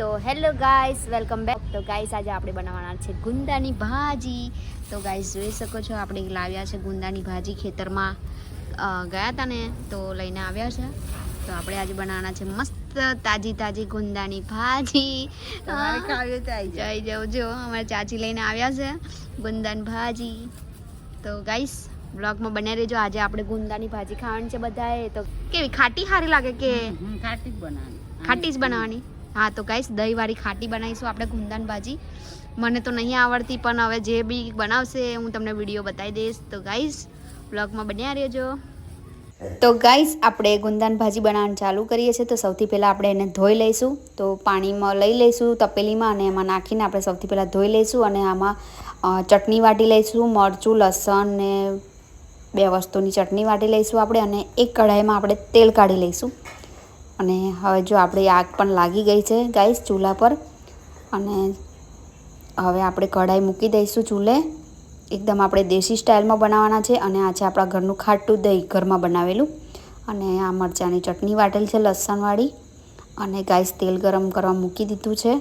તો hello guys welcome back. તો guys આજે આપણે બનાવવાના છે ગુંદાની ભાજી. તો ગાઈસ જોઈ શકો છો આપણે લાવ્યા છે ગુંદાની ભાજી ખેતરમાં. ગયા હતા ને તો લઈને આવ્યા છે. તો આપણે આજે બનાવવાના છે મસ્ત તાજી તાજી ગુંદાની ભાજી. જઈ જવું જો અમારે ચાચી લઈને આવ્યા છે ગુંદાની ભાજી. તો ગાઈસ બ્લોગમાં બન્યા રહેજો. આજે આપણે ગુંદાની ભાજી ખાવાની છે બધાએ. તો કેવી ખાટી સારી લાગે કે? ખાટી જ બનાવવાની. ખાટી જ બનાવવાની. હા, તો ગાઈસ દહીંવાળી ખાટી બનાવીશું આપણે ગુંદાની ભાજી. મને તો નહીં આવડતી, પણ હવે જે બી બનાવશે હું તમને વીડિયો બતાવી દઈશ. તો ગાઈસ બ્લોગમાં બન્યા રહેજો. તો ગાઈસ આપણે ગુંદાન ભાજી બનાવવાનું ચાલુ કરીએ છીએ. તો સૌથી પહેલાં આપણે એને ધોઈ લઈશું. તો પાણીમાં લઈ લઈશું તપેલીમાં અને એમાં નાખીને આપણે સૌથી પહેલાં ધોઈ લઈશું અને આમાં ચટણી વાટી લઈશું, મરચું, લસણ ને બે વસ્તુની ચટણી વાટી લઈશું આપણે અને એક કઢાઈમાં આપણે તેલ કાઢી લઈશું. અને હવે જો આપણી આગ પણ લાગી ગઈ છે ગાઈસ ચૂલા પર. અને હવે આપણે કઢાઈ મૂકી દઈશું ચૂલે. એકદમ આપણે દેશી સ્ટાઇલમાં બનાવવાના છે અને આ છે આપણા ઘરનું ખાટું દહીં ઘરમાં બનાવેલું. અને આ મરચાંની ચટણી વાટેલ છે, લસણવાળી. અને ગાઈસ તેલ ગરમ કરવા મૂકી દીધું છે.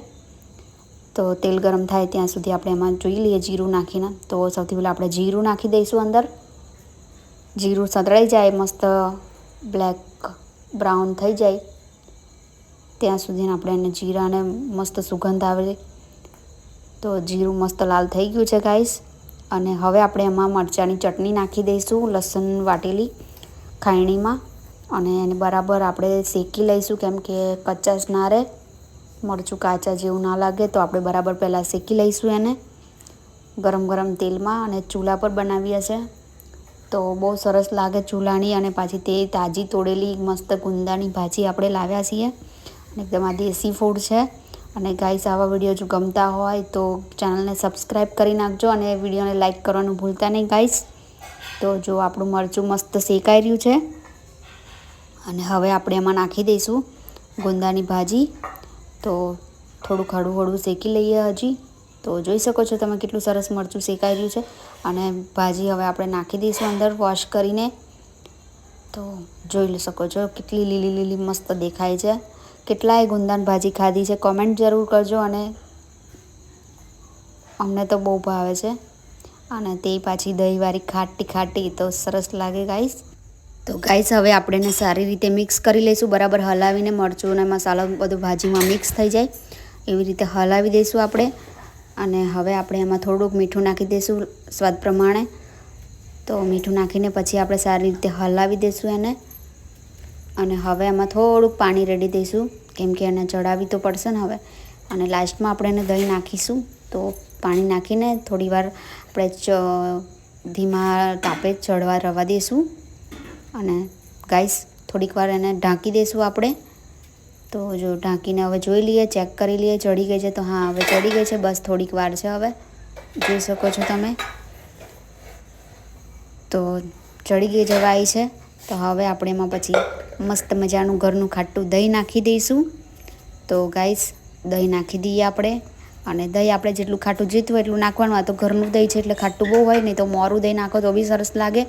તો તેલ ગરમ થાય ત્યાં સુધી આપણે એમાં જોઈ લઈએ જીરું નાખીને. તો સૌથી પહેલાં આપણે જીરું નાખી દઈશું અંદર. જીરું સતળાઈ જાય, મસ્ત બ્લેક બ્રાઉન થઈ જાય. ત્યાં સુધી આપણે એને જીરાને મસ્ત સુગંધ આવે તો જીરું મસ્ત લાલ થઈ ગયું છે ગાઈસ અને હવે આપણે એમાં મરચાંની ચટણી નાખી દઈશું, લસણ વાટેલી ખાયણીમાં. અને એને બરાબર આપણે શેકી લઈશું, કેમ કે કચાશ ના રહે. મરચું કાચા જેવું ના લાગે, તો આપણે બરાબર પહેલાં શેકી લઈશું એને. ગરમ ગરમ તેલમાં અને ચૂલા પર બનાવીએ છે. તો બહુ સરસ લાગે ચૂલાની અને પાછી તે તાજી તોડેલી મસ્ત ગુંદાની ભાજી આપણે લાવ્યા છીએ. અને એકદમ આ દેશી ફૂડ છે. અને ગાઈસ આવા વીડિયો જો ગમતા હોય તો ચેનલને સબસ્ક્રાઈબ કરી નાખજો અને વિડીયોને લાઈક કરવાનું ભૂલતા નહીં ગાઈસ તો જો આપણું મરચું મસ્ત શેકાઈ રહ્યું છે. અને હવે આપણે એમાં નાખી દઈશું ગુંદાની ભાજી. તો થોડું હળવું હળવું શેકી લઈએ હજી. તો જોઈ શકો છો તમે કેટલું સરસ મરચું શેકાઈ રહ્યું છે. અને ભાજી હવે આપણે નાખી દઈશું અંદર વોશ કરીને. તો જોઈ શકો છો કેટલી લીલી લીલી મસ્ત દેખાય છે. કેટલાય ગુંદાન ભાજી ખાધી છે. કોમેન્ટ જરૂર કરજો અને અમને તો બહુ ભાવે છે. અને તે પાછી દહીંવાળી ખાટી ખાટી તો સરસ લાગે ગાઈસ તો ગાઈસ હવે આપણે એને સારી રીતે મિક્સ કરી લઈશું. બરાબર હલાવીને મરચું અને મસાલો બધું ભાજીમાં મિક્સ થઈ જાય. એવી રીતે હલાવી દઈશું આપણે. અને હવે આપણે એમાં થોડુંક મીઠું નાખી દઈશું સ્વાદ પ્રમાણે. તો મીઠું નાખીને પછી આપણે સારી રીતે હલાવી દઈશું એને. અને હવે એમાં થોડુંક પાણી રેડી દઈશું, કેમ કે એને ચડાવી તો પડશે ને હવે. અને લાસ્ટમાં આપણે એને દહીં નાખીશું. તો પાણી નાખીને થોડીવાર આપણે ચ, ધીમા તાપે ચડવા રવા દઈશું અને ગાઈસ, થોડીક વાર એને ઢાંકી દઈશું આપણે. તો જો ઢાંકીને હવે જોઈ લઈએ, ચેક કરી લઈએ, ચડી ગઈ છે તો હા, હવે ચડી ગઈ છે, બસ થોડીક વાર છે હવે. જોઈ શકો છો તમે. તો ચડી ગઈ જવાય છે. તો હવે આપણે એમાં પછી મસ્ત મજાનું ઘરનું ખાટું દહીં નાખી દઈશું. તો ગાઈસ, દહીં નાખી દઈએ આપણે. અને દહીં આપણે જેટલું ખાટું જીતવું એટલું નાખવાનું. આ તો ઘરનું દહીં છે એટલે ખાટું બહુ હોય, નહીં તો મોરું દહીં નાખો તો બી સરસ લાગે.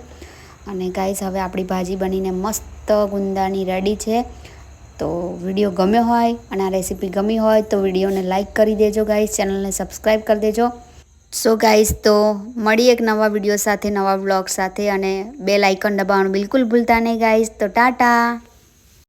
અને ગાઈસ, હવે આપણી ભાજી બનીને મસ્ત ગુંદાની રેડી છે. તો વીડિયો ગમ્યો હોય અને આ રેસીપી ગમી હોય તો વિડીયોને લાઇક કરી દેજો ગાઈસ, ચેનલને સબસ્ક્રાઈબ કરી દેજો. સો ગાઈસ, તો મળીએ એક નવા વીડિયો સાથે, નવા બ્લોગ સાથે અને બે લાઇકન દબાવવાનું બિલકુલ ભૂલતા નહીં ગાઈસ. તો ટાટા!